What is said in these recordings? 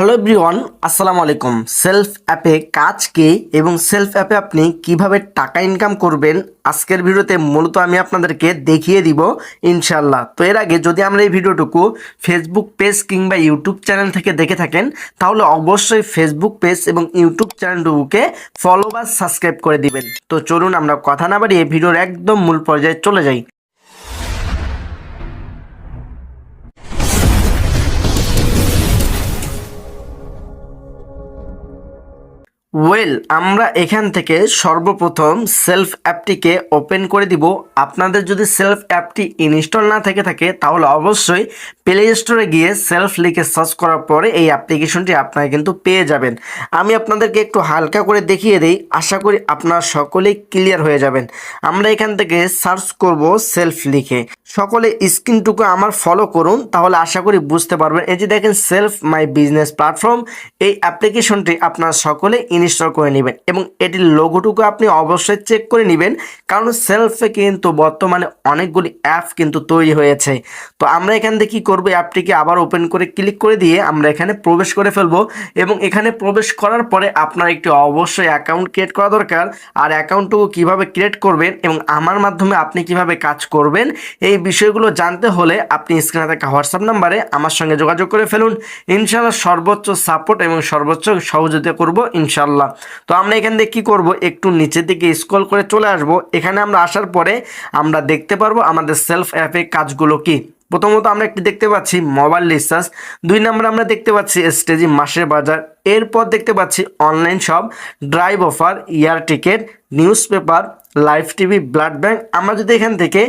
Hello everyone, আসসালামু আলাইকুম। Self অ্যাপে কাজ কি এবং সেলফ অ্যাপে আপনি কীভাবে টাকা ইনকাম করবেন আজকের ভিডিওতে মূলত আমি আপনাদেরকে দেখিয়ে দিব ইনশাল্লাহ তো এর আগে যদি আমরা এই ভিডিওটুকু ফেসবুক পেজ কিংবা ইউটিউব চ্যানেল থেকে দেখে থাকেন, তাহলে অবশ্যই ফেসবুক পেজ এবং ইউটিউব চ্যানেলটুকুকে ফলো বা সাবস্ক্রাইব করে দিবেন। তো চলুন আমরা কথা না বাড়িয়ে ভিডিওর একদম মূল পর্যায়ে চলে যাই। ওয়েল আমরা এখান থেকে সর্বপ্রথম সেলফ অ্যাপটিকে ওপেন করে দিব। আপনাদের যদি সেলফ অ্যাপটি ইনস্টল না থেকে থাকে, তাহলে অবশ্যই প্লে স্টোরে গিয়ে সেলফ লিখে সার্চ করার পরে এই অ্যাপ্লিকেশনটি আপনারা কিন্তু পেয়ে যাবেন। আমি আপনাদেরকে একটু হালকা করে দেখিয়ে দিই, আশা করি আপনারা সকলেই ক্লিয়ার হয়ে যাবেন। আমরা এখান থেকে সার্চ করব সেলফ লিখে। সকলে স্ক্রিনটুকু আমার ফলো করুন, তাহলে আশা করি বুঝতে পারবেন। এই যে দেখেন সেলফ মাই বিজনেস প্ল্যাটফর্ম এই অ্যাপ্লিকেশনটি আপনারা সকলে ইনস্টল করে নেবেন। এবং এটির লোগোটুকু আপনি অবশ্যই চেক করে নেবেন, কারণ সেলফে কিন্তু বর্তমানে অনেকগুলি অ্যাপ কিন্তু তৈরি হয়েছে। তো আমরা এখান থেকে কী করব? অ্যাপটিকে আবার ওপেন করে ক্লিক করে দিয়ে আমরা এখানে প্রবেশ করে ফেলব। এবং এখানে প্রবেশ করার পরে আপনার একটি অবশ্যই অ্যাকাউন্ট ক্রিয়েট করা দরকার। আর অ্যাকাউন্টটুকু কীভাবে ক্রিয়েট করবেন এবং আমার মাধ্যমে আপনি কীভাবে কাজ করবেন, এই বিষয়গুলো জানতে হলে আপনি স্ক্রিনে থাকা হোয়াটসঅ্যাপ নাম্বারে আমার সঙ্গে যোগাযোগ করে ফেলুন। ইনশাল্লাহ সর্বোচ্চ সাপোর্ট এবং সর্বোচ্চ সহযোগিতা করব। ইনশাল্লাহ তো আমরা এখান থেকে কী করব? একটু নিচের দিকে স্ক্রল করে চলে আসব। এখানে আমরা আসার পরে আমরা দেখতে পারব আমাদের সেলফ অ্যাপে কাজগুলো কি? প্রথমত আমরা একটি দেখতে পাচ্ছি মোবাইল রিচার্জ দুই নাম্বার আমরা দেখতে পাচ্ছি স্টেজি মাসের বাজার। এরপর দেখতে পাচ্ছি online shop drive offer year ticket newspaper live TV blood bank আমরা যদি এখান থেকে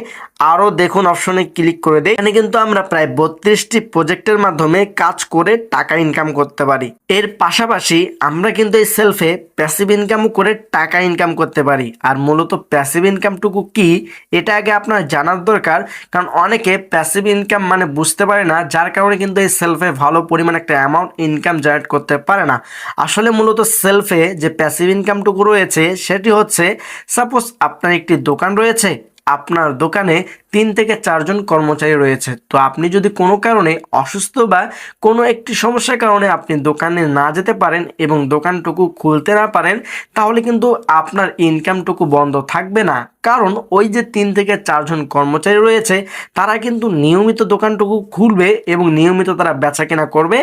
আরও দেখুন অপশনে ক্লিক করে দিই, এখানে কিন্তু আমরা প্রায় বত্রিশটি প্রজেক্টের মাধ্যমে কাজ করে টাকা ইনকাম করতে পারি। এর পাশাপাশি আমরা কিন্তু এই সেলফে প্যাসিভ ইনকামও করে টাকা ইনকাম করতে পারি। আর মূলত প্যাসিভ ইনকামটুকু কি, এটা আগে আপনার জানার দরকার। কারণ অনেকে প্যাসিভ ইনকাম মানে বুঝতে পারে না, যার কারণে কিন্তু এই সেলফে ভালো পরিমাণ একটা অ্যামাউন্ট ইনকাম জেনারেট করতে পারে না। আসলে মূলত সেলফে যে প্যাসিভ ইনকামটুকু রয়েছে, সেটি হচ্ছে সাপোজ আপনার একটি দোকান রয়েছে, আপনার দোকানে তিন থেকে চারজন কর্মচারী রয়েছে। তো আপনি যদি কোনো কারণে অসুস্থ বা কোনো একটি সমস্যার কারণে আপনি দোকানে না যেতে পারেন এবং দোকানটুকু খুলতে না পারেন, তাহলে কিন্তু আপনার ইনকামটুকু বন্ধ থাকবে না। কারণ ওই যে তিন থেকে চারজন কর্মচারী রয়েছে, তারা কিন্তু নিয়মিত দোকানটুকু খুলবে এবং নিয়মিত তারা বেচা কেনা করবে।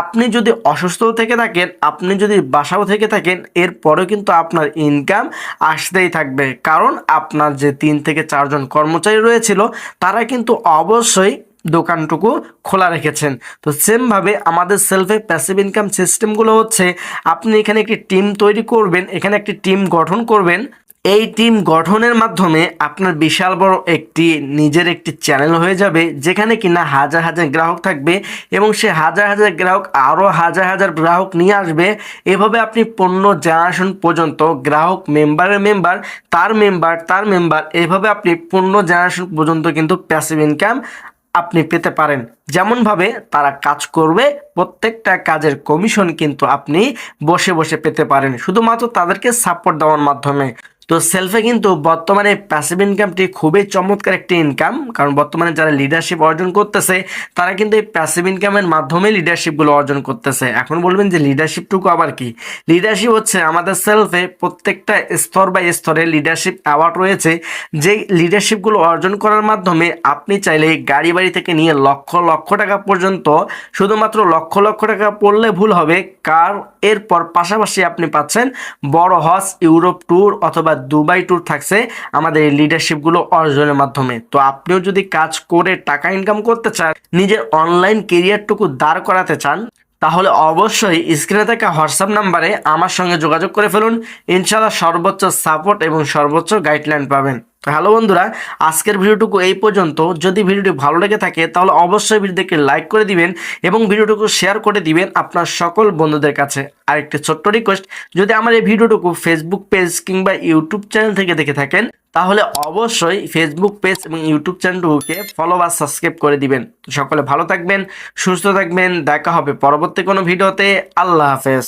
আপনি যদি অসুস্থ থেকে থাকেন, আপনি যদি বাসাও থেকে থাকেন, এরপরেও কিন্তু আপনার ইনকাম আসতেই থাকবে। কারণ আপনার যে তিন থেকে চারজন কর্মচারী রয়েছিল, তারা কিন্তু অবশ্যই দোকানটুকু খোলা রেখেছেন। তো সেমভাবে আমাদের সেলফে প্যাসিভ ইনকাম সিস্টেমগুলো হচ্ছে, আপনি এখানে একটি টিম তৈরি করবেন, এখানে একটি টিম গঠন করবেন। এই টিম গঠনের মাধ্যমে আপনার বিশাল বড় একটি নিজের একটি চ্যানেল হয়ে যাবে, যেখানে কিনা হাজার হাজার গ্রাহক থাকবে এবং সে হাজার হাজার গ্রাহক, আরও হাজার হাজার গ্রাহক নিয়ে আসবে। এভাবে আপনি পণ্য জেনারেশন পর্যন্ত গ্রাহক মেম্বারের মেম্বার তার মেম্বার তার মেম্বার এভাবে আপনি পণ্য জেনারেশন পর্যন্ত কিন্তু প্যাসিভ ইনকাম আপনি পেতে পারেন। যেমনভাবে তারা কাজ করবে, প্রত্যেকটা কাজের কমিশন কিন্তু আপনি বসে বসে পেতে পারেন। শুধুমাত্র তাদেরকে সাপোর্ট দেওয়ার মাধ্যমে। তো সেলফে কিন্তু বর্তমানে প্যাসিভ ইনকামটি খুবই চমৎকার একটি ইনকাম কারণ বর্তমানে যারা লিডারশিপ অর্জন করতেছে, তারা কিন্তু এই প্যাসিভ ইনকামের মাধ্যমে লিডারশিপগুলো অর্জন করতেছে। এখন বলবেন যে লিডারশিপটুকু আবার কি? লিডারশিপ হচ্ছে আমাদের সেলফে প্রত্যেকটা স্তর বা স্তরে লিডারশিপ অ্যাওয়ার্ড রয়েছে যে লিডারশিপগুলো অর্জন করার মাধ্যমে আপনি চাইলে গাড়ি বাড়ি থেকে নিয়ে লক্ষ লক্ষ টাকা পর্যন্ত, শুধুমাত্র লক্ষ লক্ষ টাকা পড়লে ভুল হবে, কার এরপর পাশাপাশি আপনি পাচ্ছেন বড় হজ, ইউরোপ ট্যুর অথবা দুবাই ট্যুর থাকছে আমাদের এই লিডারশিপগুলো অর্জনের মাধ্যমে। তো আপনিও যদি কাজ করে টাকা ইনকাম করতে চান, নিজের অনলাইন কেরিয়ারটুকু দাঁড় করাতে চান, তাহলে অবশ্যই স্ক্রিনে থাকা হোয়াটসঅ্যাপ নাম্বারে আমার সঙ্গে যোগাযোগ করে ফেলুন। ইনশাল্লাহ সর্বোচ্চ সাপোর্ট এবং সর্বোচ্চ গাইডলাইন পাবেন। হ্যালো বন্ধুরা, আজকের ভিডিওটুকু এই পর্যন্ত। যদি ভিডিওটি ভালো লেগে থাকে, তাহলে অবশ্যই ভিডিওটিকে লাইক করে দিবেন এবং ভিডিওটুকু শেয়ার করে দিবেন আপনার সকল বন্ধুদের কাছে। আর একটি ছোট্ট রিকোয়েস্ট, যদি আমার এই ভিডিওটুকু ফেসবুক পেজ কিংবা ইউটিউব চ্যানেল থেকে দেখে থাকেন, তাহলে অবশ্যই ফেসবুক পেজ এবং ইউটিউব চ্যানেলটুকুকে ফলো বা সাবস্ক্রাইব করে দিবেন। সকলে ভালো থাকবেন, সুস্থ থাকবেন, দেখা হবে পরবর্তী কোনো ভিডিওতে। আল্লাহ হাফেজ।